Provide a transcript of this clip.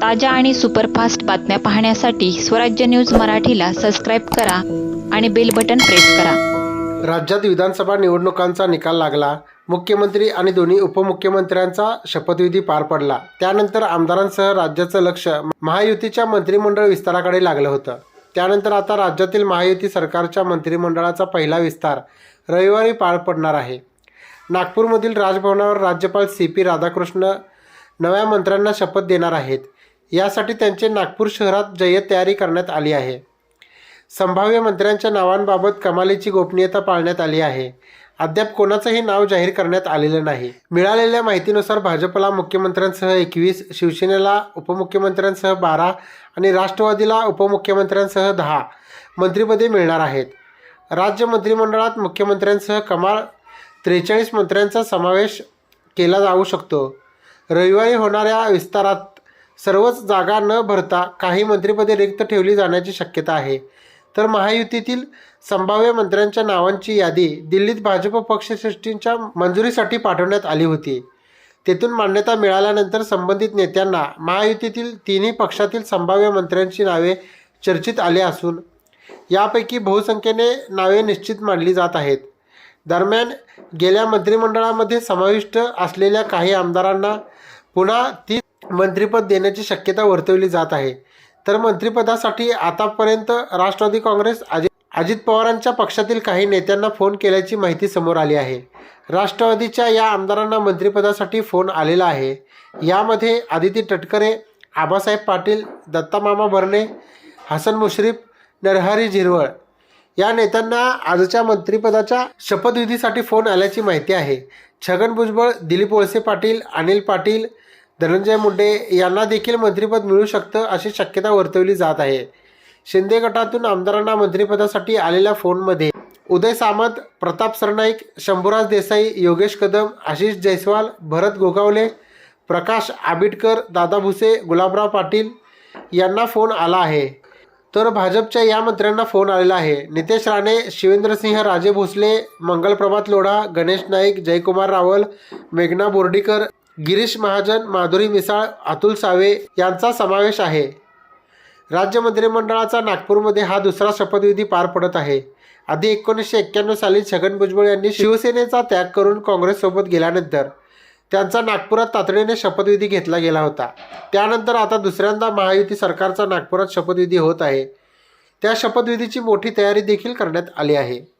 ताज्या आणि सुपरफास्ट बातम्या पाहण्यासाठी स्वराज्य न्यूज मराठीला सबस्क्राईब करा आणि बेल बटन प्रेस करा. राज्यात विधानसभा निवडणुकांचा निकाल लागला. मुख्यमंत्री आणि दोन्ही उपमुख्यमंत्र्यांचा शपथविधी पार पडला. त्यानंतर आमदारांसह राज्याचं लक्ष महायुतीच्या मंत्रिमंडळ विस्ताराकडे लागलं होतं. त्यानंतर आता राज्यातील महायुती सरकारच्या मंत्रिमंडळाचा पहिला विस्तार रविवारी पार पडणार आहे. नागपूरमधील राजभवनावर राज्यपाल सी पी राधाकृष्ण नव्या मंत्र्यांना शपथ देणार आहेत. यासाठी त्यांचे नागपूर शहरात जय्यत तयारी करण्यात आली आहे. संभाव्य मंत्र्यांच्या नावांबाबत कमालीची गोपनीयता पाळण्यात आली आहे. अद्याप कोणाचंही नाव जाहीर करण्यात आलेलं नाही. मिळालेल्या माहितीनुसार भाजपला मुख्यमंत्र्यांसह एकवीस शिवसेनेला उपमुख्यमंत्र्यांसह बारा आणि राष्ट्रवादीला उपमुख्यमंत्र्यांसह दहा मंत्रिपदे मिळणार आहेत. राज्य मंत्रिमंडळात मुख्यमंत्र्यांसह कमाल त्रेचाळीस मंत्र्यांचा समावेश केला जाऊ शकतो. रविवारी होणाऱ्या विस्तारात सर्वच जागा न भरता काही मंत्रिपदे रिक्त ठेवली जाण्याची शक्यता आहे. तर महायुतीतील संभाव्य मंत्र्यांच्या नावांची यादी दिल्लीत भाजप पक्षश्रेष्ठींच्या मंजुरीसाठी पाठवण्यात आली होती. तेथून मान्यता मिळाल्यानंतर संबंधित नेत्यांना महायुतीतील तिन्ही पक्षातील संभाव्य मंत्र्यांची नावे चर्चेत आली असून यापैकी बहुसंख्येने नावे निश्चित मानली जात आहेत. दरम्यान गेल्या मंत्रिमंडळामध्ये समाविष्ट असलेल्या काही आमदारांना पुन्हा ती मंत्रिपद देण्याची शक्यता वर्तवली जात आहे. तर मंत्रिपदासाठी आतापर्यंत राष्ट्रवादी काँग्रेस अजित अजित पवारांच्या पक्षातील काही नेत्यांना फोन केल्याची माहिती समोर आली आहे. राष्ट्रवादीच्या या आमदारांना मंत्रिपदासाठी फोन आलेला आहे. यामध्ये आदिती तटकरे आबासाहेब पाटील दत्तामामा भरणे हसन मुश्रीफ नरहरी झिरवळ या नेत्यांना आजच्या मंत्रिपदाच्या शपथविधीसाठी फोन आल्याची माहिती आहे. छगन भुजबळ दिलीप वळसे पाटील अनिल पाटील धनंजय मुंडे यांना देखील मंत्रिपद मिळू शकतं अशी शक्यता वर्तवली जात आहे. शिंदे गटातून आमदारांना मंत्रिपदासाठी आलेल्या फोनमध्ये उदय सामंत प्रताप सरनाईक शंभूराज देसाई योगेश कदम आशिष जयस्वाल भरत गोगावले प्रकाश आबिटकर दादा भुसे गुलाबराव पाटील यांना फोन आला आहे. तर भाजपच्या या मंत्र्यांना फोन आलेला आहे. नितेश राणे शिवेंद्रसिंह राजे भोसले मंगलप्रभात लोढा गणेश नाईक जयकुमार रावल मेघना बोर्डीकर गिरीश महाजन माधुरी मिसाळ अतुल सावे यांचा समावेश आहे. राज्य मंत्रिमंडळाचा नागपूरमध्ये हा दुसरा शपथविधी पार पडत आहे. आधी एकोणीसशे एक्क्याण्णव साली छगन भुजबळ यांनी शिवसेनेचा त्याग करून काँग्रेससोबत गेल्यानंतर त्यांचा नागपुरात तातडीने शपथविधी घेतला गेला होता. त्यानंतर आता दुसऱ्यांदा महायुती सरकारचा नागपुरात शपथविधी होत आहे. त्या शपथविधीची मोठी तयारी देखील करण्यात आली आहे.